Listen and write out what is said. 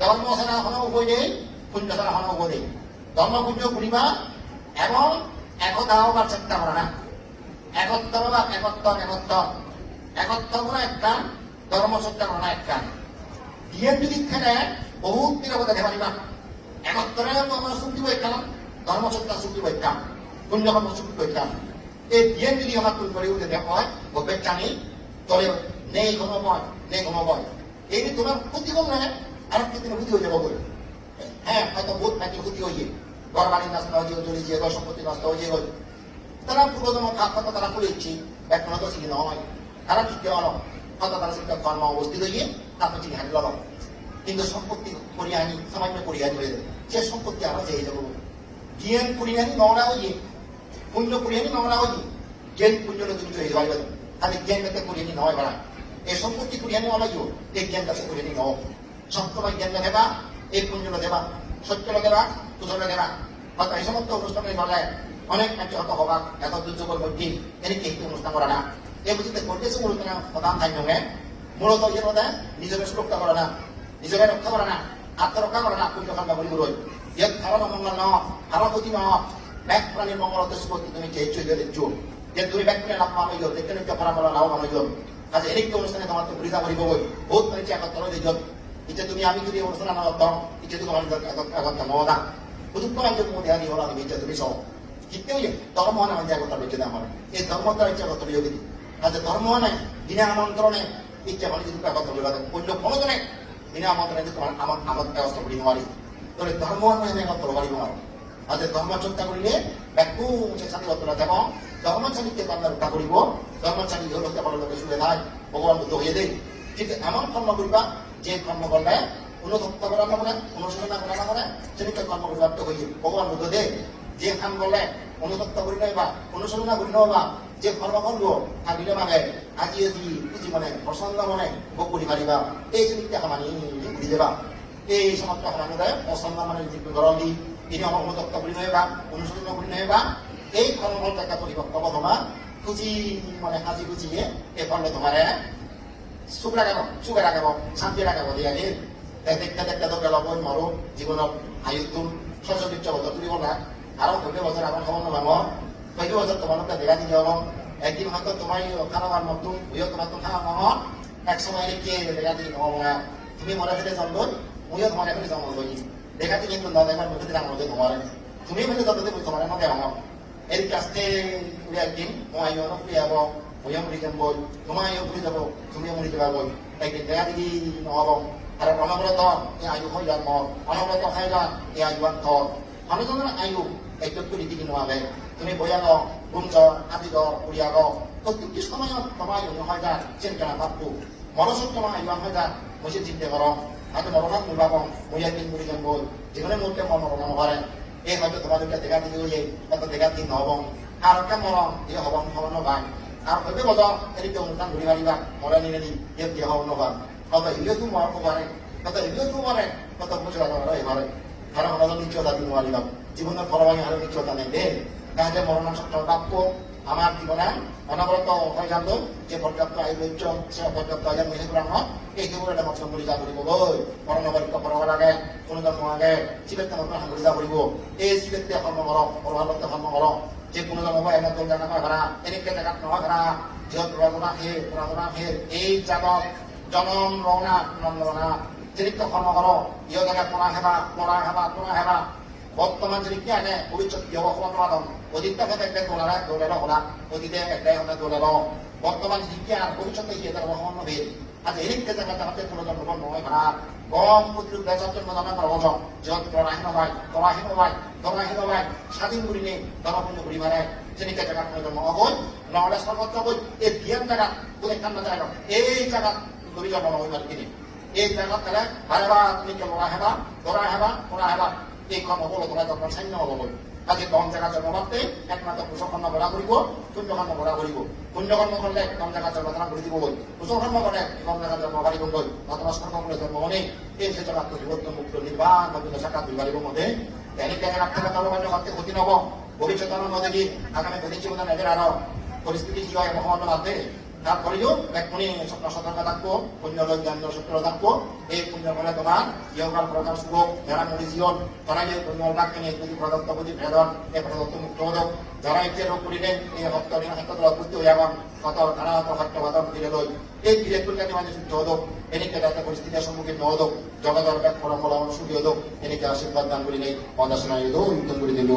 ধর্ম উপায় নেই পুণ্য ছাড়া কোনো ধর্ম করিবা এবং একতা হবার চেষ্টা করা না একত্র বা একত্র একত্র একত্র করা একটা ধর্ম চেষ্টা করা একটা দিয়ে যদি খেলে বহুত নিরাপদে দেখা দিবা একত্রে আমরা চুক্তি বৈঠাম ধর্ম চেষ্টা চুক্তি বৈঠাম পুণ্য কর্ম বৈঠাম এই দিয়ে যদি আমার তুল করে উঠে দেখা হয়, গভীর টানি, তলে নেই বয় নেই বয় এই তোমার ক্ষতি কম না আর একটি দিনে ক্ষতি হয়ে যাব বলে হ্যাঁ হয়তো বহুত নাকি ক্ষতি হয়ে যায় ঘর বাড়ি নষ্ট হয়ে যায় চলে যায় সম্পত্তি নষ্ট হয়ে যায় তারা পূর্বতম খাত কথা তারা করে ইচ্ছি এখন তো চিনি নয় তারা ঠিক হল হয়তো তারা সেটা কর্ম অবস্থিত হয়ে তারপর চিনি হাঁটি লল কিন্তু সম্পত্তি করিয়ে আনি সামান্য করিয়ে আনি হয়ে যাবে। সে সম্পত্তি আমরা চেয়ে যাব। জ্ঞান করিয়ে আনি নোংরা হয়ে পুণ্য করিয়ে আনি নোংরা হয়ে জ্ঞান পুণ্য তুমি চলে যাবে। খালি জ্ঞান মেতে করিয়ে আনি নয় বাড়া এই সম্পত্তি করিয়ে আনি অলাইও এই জ্ঞান কাছে করিয়ে আনি নয়। জ্ঞান দেবা, এই পুণ্য দেবা সত্য দেবা কুশল দেবা। হয়তো এই সমস্ত অনুষ্ঠানে বলে অনেক কার্য হত হবা এত দুর্যোগের মধ্যে এনেকে একটি অনুষ্ঠান করা না। এই বুঝতে করতেছে মূলত প্রধান থাকবে মূলত ইয়ের মধ্যে নিজেকে সুরক্ষা করে না নিজেকে রক্ষা করে না, আত্মরক্ষা করে না, পুণ্য কর্ম বলি বলুন ইয়াত কারণ মঙ্গল ন কারণ ক্ষতি ন ব্যাগ প্রাণীর মঙ্গল উদ্দেশ্য তুমি চেয়ে চুই দিলে চুপ যে তুমি ব্যাগ প্রাণী লাভ পানো যোগ দেখতে নিত্য ফলাফল লাভ পানো যোগ কাজে এনেকে অনুষ্ঠানে তোমার তো বুড়িদা করিব বহুত মানে একত্র দিজন ইচ্ছে তুমি আমি যদি অনুষ্ঠান আমার দম ইচ্ছে তুমি আমার একত্র নদা উপযুক্ত রাজ্যের মধ্যে আদি হলো আমি ইচ্ছে তুমি সহ জিততেও ধর্ম হয় আমাদের একতা বেঁচে দেওয়া মানে এই ধর্মটা ইচ্ছা কত যোগী। কাজে ধর্ম হয় বিনা আমন্ত্রণে ইচ্ছা মানে যদি একত্র বিবাদ অন্য কোনো জনে বিনা আমন্ত্রণে তোমার আমার আমার ব্যবস্থা করি নোৱাৰি তাহলে ধর্ম হয় একত্র পারিব আর কাজে ধর্ম চিন্তা করিলে ব্যাকু সে সাথে অতটা যাব। ধর্মচারীকে তার রক্ষা করিব? ধর্মচারী হলকে বড় লোকে শুয়ে নাই ভগবান হয়ে দেয়। ঠিক এমন কর্ম করিবা যে কর্ম করলে অনুতপ্ত করা না বলে অনুশোচনা করা না বলে সেদিকে কর্ম করিবার তো হইয়ে ভগবান বুদ্ধ দেয় যে কাম করলে অনুতপ্ত করি নাই বা অনুশোচনা করি নবা যে কর্ম করব থাকিলে মানে আজি আজি খুঁজি মানে পছন্দ মানে ভোগ কৰি পাৰিবা এই জিনিসটা সমানি ঘুরি যাবা এই সমস্ত সমানি পছন্দ মানে যিটো গৰম দি তিনি আমাৰ অনুতপ্ত কৰি নাইবা অনুশোচনা কৰি নাইবা এই কৰ্ম দেখা কৰিব কব তোমা খুঁজি মানে সাজি খুঁজিয়ে এই ফলটো তোমাৰে সুখ লাগাব সুখে লাগাব শান্তি লাগাব দিয়া দেই দেখতে দেখতে তো গেল বই মরো জীবনত আয়ুতুম সচকিত বছর তুলিব না। আরও কবে বছর আমার খবর নাম কয়েক বছর তোমালোকে দেখা দিয়ে যাব একদিন হয়তো তোমার বার মতো বুঝো তোমার তো খানা মহ এক সময় কে দেখা দিয়ে নহব না। তুমি মনে ফেলে জন্ম ময়ও তোমার এখানে জন্ম করি দেখাতে কিন্তু না দেখার মুখে দিলাম মধ্যে তোমার তুমি মানে যত দেবো তোমার মধ্যে আমার এর কাছে একদিন মই আইও ফুৰি যাব ময়ো মৰি যাম বল তোমায়ও ফুৰি যাব তুমিও মৰি যাবা বল একদিন দেখা দেখি নহব আৰু অনবরত এই আয়ু হৈ জন্ম অনবরত হৈ যান এই আয়ু অন্ত মানুহজনৰ আয়ু একদম কৰি দিব নোৱাৰে তুমি বয়া গ গুঞ্জ আদি গ উৰিয়া গ প্ৰত্যেকটি সময়ত তোমাৰ আয়ু নহয় যান চিন্তা ভাবটো মনসত তোমাৰ আয়ু হৈ যান মই চিন্তা কৰম হয়তো মরণাত নোলাব মই একদিন মৰি যাম বল যিকোনো মুহূর্তে মরণ নকৰে এই হয়তো তোমাদেরকে দেখা দিয়ে হয়ে হয়তো দেখা দিন নহব আর একটা মরণ এই হব হব নবাই আর হইবে বজর এদিকে অনুষ্ঠান ঘুরি মারিবা মরে নিলে দি ইয়ে দিয়ে হব নবা কত ইয়ে তো মর পারে কত ইয়ে তো মরে কত বুঝে পারে এবারে কারণ আমরা নিশ্চয়তা দিন মারিলাম জীবনের ফলবাহী আরও নিশ্চয়তা কাজে মরণ সত্য প্রাপ্য আমার জীবনে অনবরত হয়ে যাব যে পর্যাপ্ত আয়ু রয়েছ সে পর্যাপ্ত আয়ু মেহে ব্রাহ্ম এই কেবল এটা মত বলি যাব দিব বই পরনবরিত পরব লাগে কোনো জন্ম আগে শিবেতে মত হাঙ্গুলি যাব দিব এই শিবেতে কর্ম কর পরভালতে কর্ম কর যে কোনো জন্ম হয় এনে তোর জানা ঘরা এনেকে জায়গা নহয় ঘরা যত রঘুনা হে রঘুনা হে, এই জাগত জনম রওনা নন্দনা যেদিকে কর্ম কর, ইয় জায়গা পোনা হেবা পোনা হেবা পোনা হেবা। বর্তমান যদি কি আনে ভবিষ্যৎ খবর পালাম অতীতটা ক্ষেত্রে একটা দোলারা দোলের হলা। অতীতে একটাই হলে দোলের বর্তমান যদি কি আর ভবিষ্যতে কি এটা রহমান ভেদ। আজ এদিকে জায়গা তাহাতে কোনো জন্ম নয় খারাপ গম প্রতিরূপ দেশের জন্য জানা করা বছর যত তরাহীন হয় তরাহীন হয় স্বাধীন করি নেই ধর্মপুণ্য করি মারে যেদিকে জায়গা কোনো জন্ম অবৈ নহলে সর্বত্র বই এই বিয়ান জায়গা তুমি কান্না জায়গা এই জায়গা তুমি জন্ম নয় মারি কিনি এই জায়গা তাহলে হারেবা তুমি কেমন হেবা তোরা হেবা তোরা হেবা এই কর্ম বলো তোমরা যখন সান্য বল কাজে কম জায়গা জন্ম মারতে একমাত্র কুশকর্ম বলা করিব পুণ্যকর্ম বলা করিব। পুণ্যকর্ম করলে কম জায়গা জন্ম দান করে দিব বল কুশকর্ম করে কম জায়গা জন্ম বাড়িব বল নতুন কর্ম করে জন্ম মনে এই জগৎ জীবত্ব মুক্ত নির্বাণ নতুন সাক্ষাৎ বিবাহিব মধ্যে। জায়গা রাখতে হবে তবে করতে ক্ষতি নব। ভবিষ্যতের মধ্যে আগামী জীবনে এদের আরও পরিস্থিতি কি হয়, মহামান্য মাধ্যমে তারপরেও ব্যক্তি স্বপ্ন সতর্ক থাকব, পুণ্য জ্ঞান সত্য থাকব। এই পুণ্য করে তোমার ইয়গার প্রকার শুভ, যারা নদীজন তারা যে পুণ্য ডাকে নিয়ে যদি প্রদত্ত বুঝি ভেদন এই প্রদত্ত মুক্ত হদক যারা ইচ্ছে রোগ করিলেন এই হত্য হত্য অদ্ভুত হইয়াগন কত তারা হত হত্য বাদন দিলে লই এই দিলে তুললে মানে শুদ্ধ হদক এনেকে যাতে পরিস্থিতির সম্মুখীন নহদক জগতর ব্যাগ ফলাফল আমার সুখী হদক এনেকে আশীর্বাদ দান করি নেই পদাশনায় দো করে দিল।